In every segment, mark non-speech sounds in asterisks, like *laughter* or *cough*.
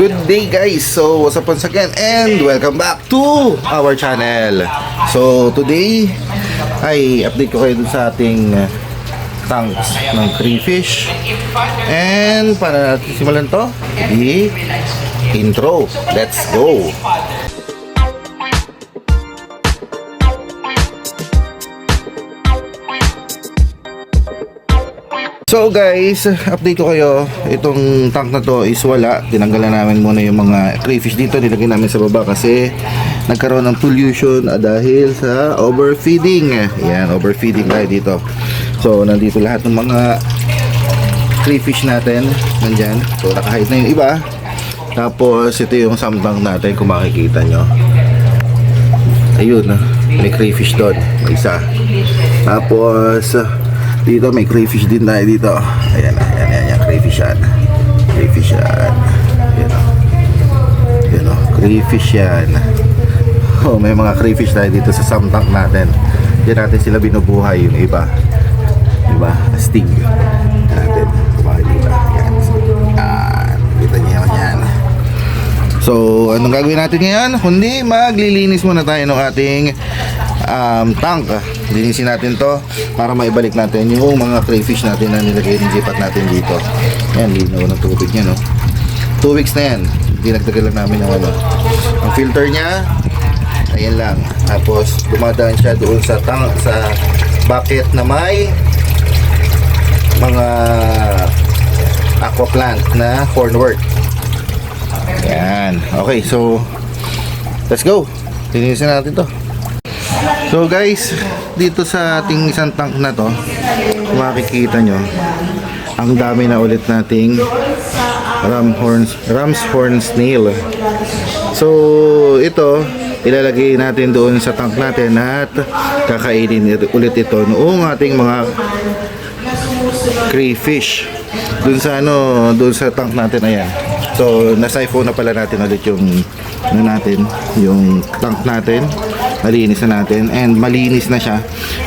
Good day guys! So, what's up once again and welcome back to our channel. So, today ay update ko kayo dun sa ating uh, tanks ng crayfish. And para natin simulan to, i intro. Let's go! So guys, update ko kayo. Itong tank na to is wala. Tinanggalan namin muna yung mga crayfish dito. Nilagay namin sa baba kasi nagkaroon ng pollution ah, dahil sa overfeeding. Yan, overfeeding tayo dito. So, nandito lahat ng mga crayfish natin. Nandyan. So, nakahide na yung iba. Tapos, ito yung samtang natin kung makikita nyo. Ayun, ah, may crayfish doon. Isa. Tapos, dito may crayfish din tayo dito. Ayan, ayan, ayan, ayan crayfish yan. Crayfish yan. Ayan, oh. Ayan, oh, crayfish yan. Oh, may mga crayfish tayo dito sa samtang natin. Diyan natin sila binubuhay yung iba. Diba? Astig. Natin. Kumain dito. Ayan. Yan. Kita niyo yan. yan. So, anong gagawin natin ngayon? Kundi maglilinis muna tayo ng ating um, tank. Linisin natin to para maibalik natin yung mga crayfish natin na nilagay ng jipat natin dito. Yan, linaw ng tubig niya, no? 2 weeks na yan. Dinagdagan lang namin ng ano. Ang filter niya, ayan lang. Tapos, dumadaan siya doon sa tank, sa bucket na may mga aqua plant na cornwork. Yan. Okay, so let's go. Linisin natin to. So guys, dito sa ating isang tank na to, makikita nyo, ang dami na ulit nating ram horns, ram's horn snail. So ito, ilalagay natin doon sa tank natin at kakainin ulit ito noong ating mga crayfish. Dun sa ano dun sa tank natin ayan. So na-siphon na pala natin ulit yung ano natin yung tank natin malinis na natin and malinis na siya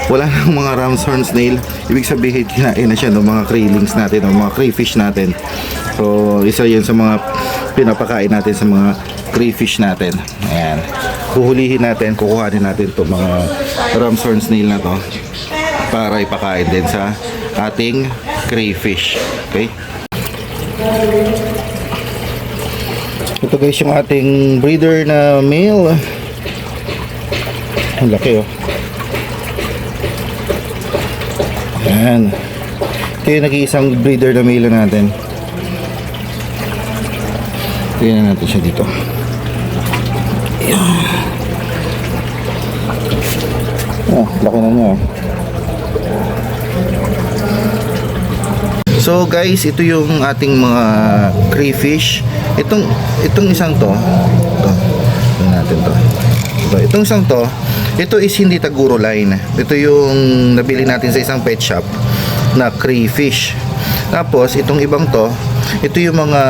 wala nang mga ramshorn snail ibig sabihin kinain na siya ng mga kraylings natin ng mga crayfish natin so isa yun sa mga pinapakain natin sa mga crayfish natin ayan huhulihin natin kukuhanin natin itong mga ramshorn snail na to para ipakain din sa ating crayfish. Okay? Ito guys yung ating breeder na male. Ang laki oh. Yan. Ito yung nag-iisang breeder na male natin. Tingnan natin siya dito. Yan. Oh, laki na niya. oh. So guys, ito yung ating mga crayfish. Itong itong isang to, to. Tingnan natin to. Ito, itong isang to, ito is hindi taguro line. Ito yung nabili natin sa isang pet shop na crayfish. Tapos itong ibang to, ito yung mga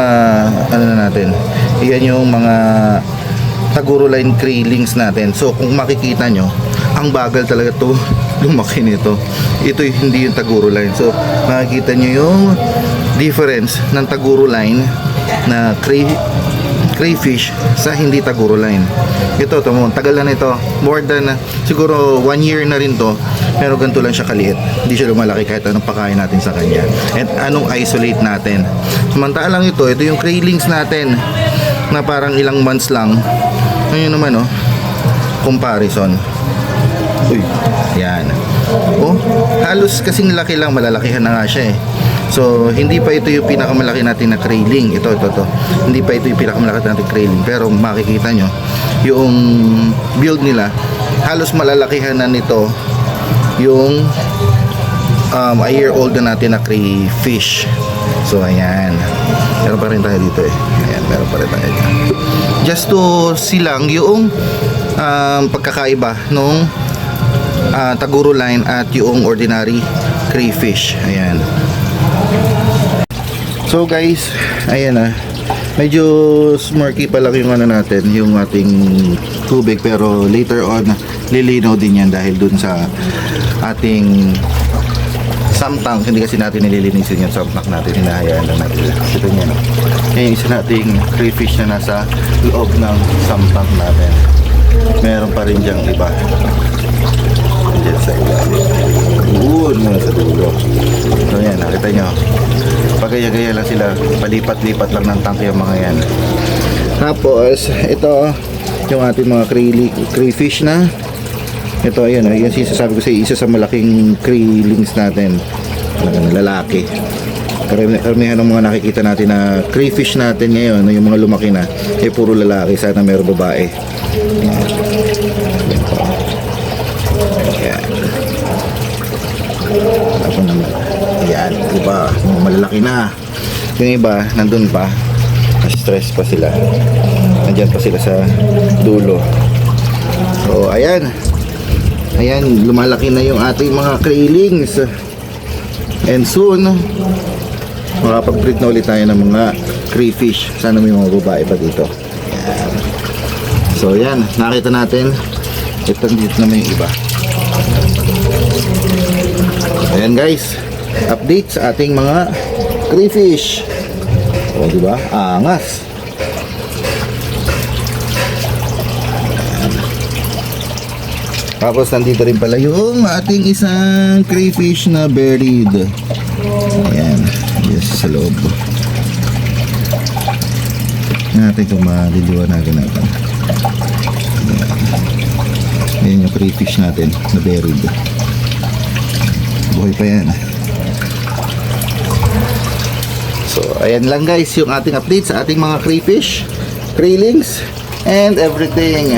ano na natin. Iyan yung mga taguro line craylings natin. So kung makikita nyo, ang bagal talaga to *laughs* lumaki nito. Ito yung hindi yung taguro line. So makikita nyo yung difference ng taguro line na cray crayfish sa hindi taguro line. Ito, to, tagal na nito. More than, uh, siguro one year na rin to. Pero ganito lang siya kaliit. Hindi siya lumalaki kahit anong pakain natin sa kanya. At anong isolate natin. Samantalang ito, ito yung craylings natin na parang ilang months lang. Ngayon naman, oh, comparison. Uy, yan. Oh, halos kasing laki lang, malalakihan na nga siya eh. So, hindi pa ito yung pinakamalaki natin na crayling. Ito, ito, ito. Hindi pa ito yung pinakamalaki natin crayling. Pero makikita nyo, yung build nila, halos malalakihan na nito yung um, a year old na natin na crayfish. So, ayan. Meron pa rin tayo dito eh. Ayan, meron pa rin tayo dyan. Just to silang yung um, pagkakaiba nung ah, taguro line at yung ordinary crayfish. Ayan. So guys, ayan na. Medyo smirky pa lang yung ano natin, yung ating tubig pero later on lilinaw din yan dahil dun sa ating sump tank, hindi kasi natin nililinisin yung sump tank natin, hinahayaan lang natin. Ito niya, no? Yan yung isa nating crayfish na nasa loob ng sump tank natin. Meron pa rin diyang iba. Diyan sa ilalim. Doon muna sa dulo. So yan, nakita nyo. Pagaya-gaya lang sila, palipat-lipat lang ng tank yung mga yan. Tapos, ito, yung ating mga crayli- crayfish na. Ito, ayun, ayun, sinasabi ko sa isa sa malaking krillings natin. Talagang lalaki. Karami- Karamihan ng mga nakikita natin na crayfish natin ngayon, yung mga lumaki na, eh puro lalaki. Sana meron babae. Yan. Yan po. Yan. Ako naman. Yan, iba, mga malalaki na. Yung iba, nandun pa. Na-stress pa sila. Nandyan pa sila sa dulo. So, ayan. Ayan, lumalaki na yung ating mga krillings. And soon, makapag-breed na ulit tayo ng mga crayfish. Sana may mga babae pa dito. Ayan. So, yan. Nakita natin. Ito dito naman yung iba. Ayan guys. Update sa ating mga crayfish. O, di ba? Angas. Tapos nandito rin pala yung ating isang crayfish na buried. Ayan. Yes, sa loob. Natin kung maliliwanagan natin. Ayan. Ayan yung crayfish natin na buried. Buhay pa yan. So, ayan lang guys yung ating update sa ating mga crayfish, kraylings, and everything.